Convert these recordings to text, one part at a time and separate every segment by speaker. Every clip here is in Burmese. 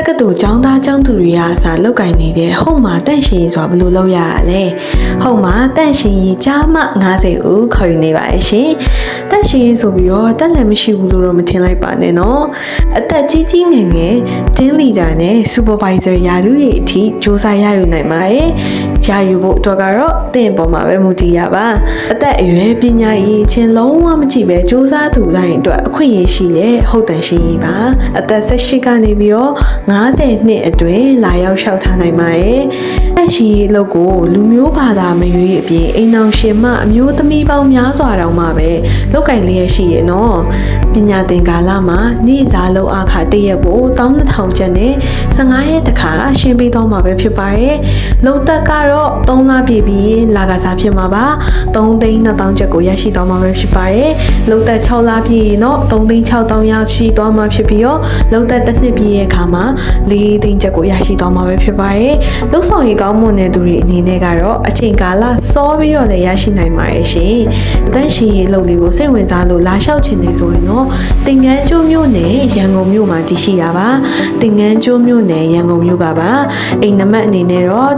Speaker 1: တက္ကသိုလ်ကျောင်းသားကျောင်းသူတွေကအစားလောက်ကင်နေတဲ့ဟုတ်မှာတန့်ရှင်ရေးဆိုတာဘယ်လိုလုပ်ရတာလဲဟုတ်မှာတန့်ရှင်ရေးကြားမှ90ဦးခေါ်ယူနေပါရဲ့ရှင်တန့်ရှင်ရေးဆိုပြီးတော့တက်လည်းမရှိဘူးလို့တော့မထင်လိုက်ပါနဲ့နော်အသက်ကြီးကြီးငယ်ငယ်တင်းလီဒါနဲ့စူပါဗိုင်ဇာယာလူတွေအထိစ조사ရယူနိုင်ပါတယ် ရယူဖို့အတွက်ကတော့တင့်ပေါ်မှာပဲမူတည်ရပါအသက်အရွယ်ပညာရေးချင်းလုံးဝမကြည့်ပဲစ조사သူတိုင်းအတွက်အခွင့်အရေးရှိတဲ့ဟုတ်တန်ရှင်ရေးပါအသက်18ကနေပြီးတော့90နှစ်အတွင်းလာရောက်လျှောက်ထားနိုင်ပါတယ် တက်ရှိရေးအလုပ်ကိုလူမျိုးဘာသာမရွေးအပြင်အိမ်အောင်ရှင်မအမျိုးသမီးပေါင်းများစွာတောင်မှပဲလောက်ကင်လျက်ရှိရဲ့နော်ပညာသင်ကာလမှာနေ့စားလောက်အခါတည့်ရက်ကို12000ကျပ်နဲ့15ရက်တခါရှင်းပေးတော့မှာပဲဖြစ်ပါတယ်လုံသက်ကတော့3လပြည့်ပြီးလာကစားဖြစ်မှာပါ3သိန်း2000ကျပ်ကိုရရှိတော့မှာပဲဖြစ်ပါတယ်လုံသက်6လပြည့်ရင်တော့3သိန်း6000ရရှိတော့မှာဖြစ်ပြီးတော့လုံသက်တစ်နှစ်ပြည့်ရဲ့အခါမှာ4သိန်းကျပ်ကိုရရှိတော့မှာပဲဖြစ်ပါတယ်လုံဆောင်ရေးကောင်းမွန်တဲ့သူတွေအနေနဲ့ကတော့အချိန်ကာလစောပြီးတော့လည်းရရှိနိုင်ပါတယ်ရှင်အသက်ရှင်ရေးလုပ်လေးကိုစိတ်ဝင်စားလို့လာလျှောက်ချင်နေဆိုရင်တော့တင်ငန်းကျိုးမြို့နယ်ရန်ကုန်မြို့မှာတည်ရှိတာပါတင်ငန်းကျိုးမြို့နယ်ရန်ကုန်မြို့ကပါအိမ်နံပါတ်အနေနဲ့တော့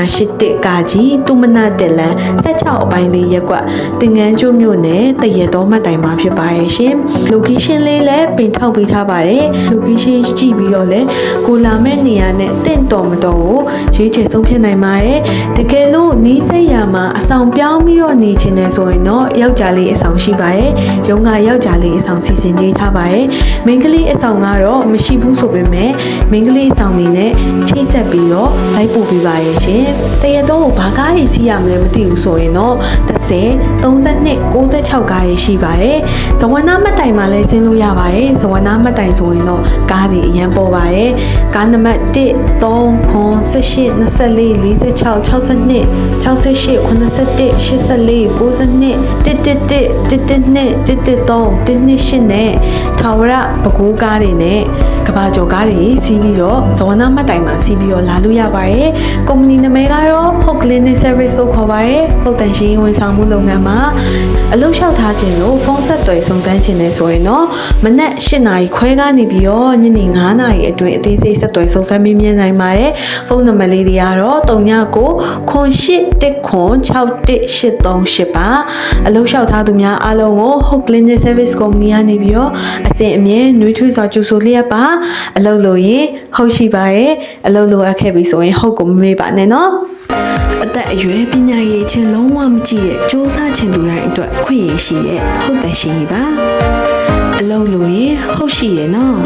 Speaker 1: 1381ကာကြီးတူမနာတက်လန်16အပိုင်းလေးရက်ကွက်တင်ငန်းကျိုးမြို့နယ်တရတော်မှတ်တိုင်မှာဖြစ်ပါရဲ့ရှင် location လေးလည်းပင်ထောက်ပေးထားပါတယ် location ကြည့်ပြီးတော့လည်းကိုလာမဲ့နေရာနဲ့တင့်တော်မတော်ကိုရွေးချယ်ဆုံးဖြတ်နိုင်ပါတယ်တကယ်လို့နီးစပ်ရာမှာအဆောင်ပြောင်းပြီးတော့နေချင်တယ်ဆိုရင်တော့ယောက်ျားလေးအဆောင်ရှိပါတယ်ရုံးကယောက်ျားလေးအဆောင်စီစဉ်ပေးထားပါတယ်မိန်းကလေးအဆောင်ကတော့မရှိဘူးဆိုပေမဲ့မိန်းကလေးအဆောင်နေနဲ့ချိတ်ဆက်ပြီးတော့လိုက်ပို့ပေးပါရဲ့ရှင်တရတော့ဘာကားကြီးစီးရမလဲမသိဘူးဆိုရင်တော့30 32 96ကားကြီးရှိပါတယ်ဇဝနာမှတ်တိုင်မှာလည်းဆင်းလို့ရပါတယ်ဇဝနာမှတ်တိုင်ဆိုရင်တော့ကားတွေအရင်ပေါ်ပါတယ်ကားနံပါတ်1 3ခွန်18 24 46 62 68 81 84 92 111 112 113 128နဲ့ထာဝရပကိုးကားတွေနဲ့ ကဘာကျော်ကားတွေစီးပြီးတော့ဇဝနာမှတ်တိုင်မှာစီးပြီးတော့လာလို့ရပါတယ်ကုမ္ပဏီနာမည်ကတော့ Hook Clinic Service လို့ခေါ်ပါတယ်ဟုတ်တန်ရှင်ဝန်ဆောင်မှုလုပ်ငန်းမှာအလုပ်လျှောက်ထားခြင်းလို့ဖုန်းဆက်သွယ်စုံစမ်းခြင်းနဲ့ဆိုရင်တော့မနက်၈နာရီခွဲကနေပြီးတော့ညနေ9နာရီအတွင်းအသေးစိတ်ဆက်သွယ်စုံစမ်းမေးမြန်းနိုင်ပါတယ်ဖုန်းနံပါတ်လေးတွေကတော့39ခွန်8ခွန်6183ပါအလုပ်လျှောက်ထားသူများအားလုံးကို Hook Clinic Service Company ကနေပြီးတော့အစဉ်အမြဲနှွေးထွေးစွာကြိုဆိုလျက်ပါအလုပ်လို့ရင်ဟုတ်ရှိပါရဲ့အလုပ်လိုအပ်ခဲ့ပြီဆိုရင်ဟုတ်ကိုမမေ့ပါနဲ့နော်အသက်အရွယ်ပညာရေးချင်းလုံးဝမကြည့်ရဲ့စ조사ချင်သူတိုင်းအတွက်ခွင့်ရရှိရဲ့ဟုတ်တယ်ရှိပါအလုံးလို့ရင်ဟုတ်ရှိရဲ့နော်